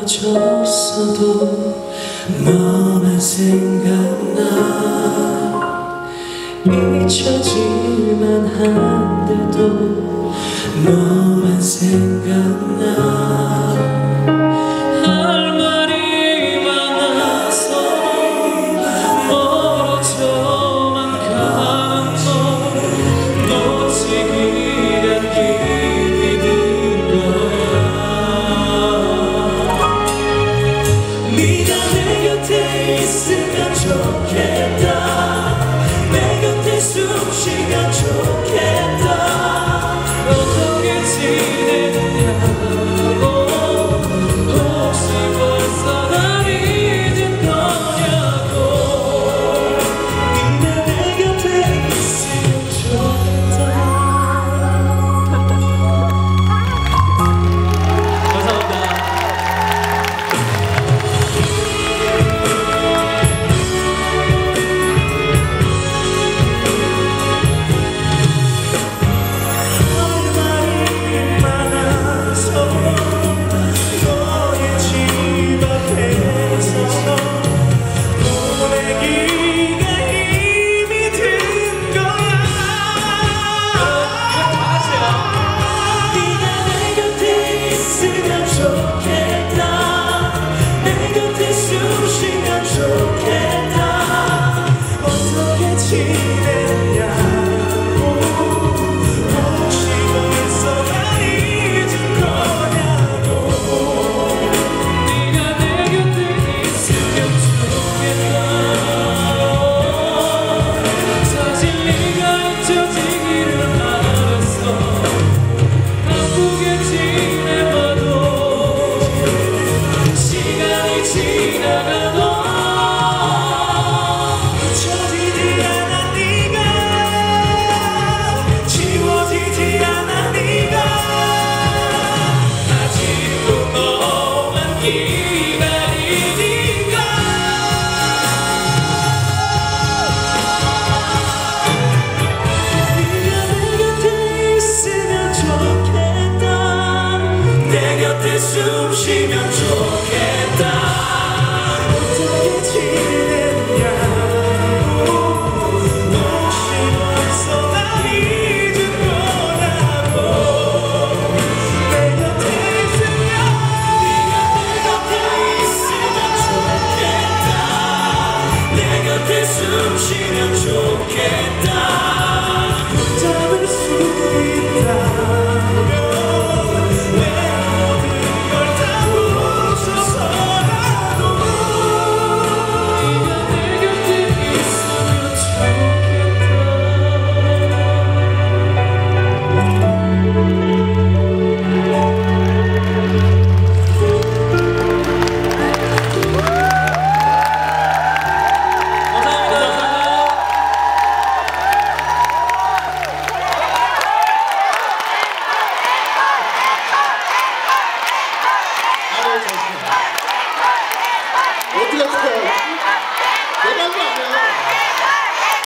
멀어졌어도 너만 생각나. 잊혀질만 한데도 너만 생각나. show. Yeah. 아래 잠시만. 어떻게 할까요? 내가 한거 아니에요.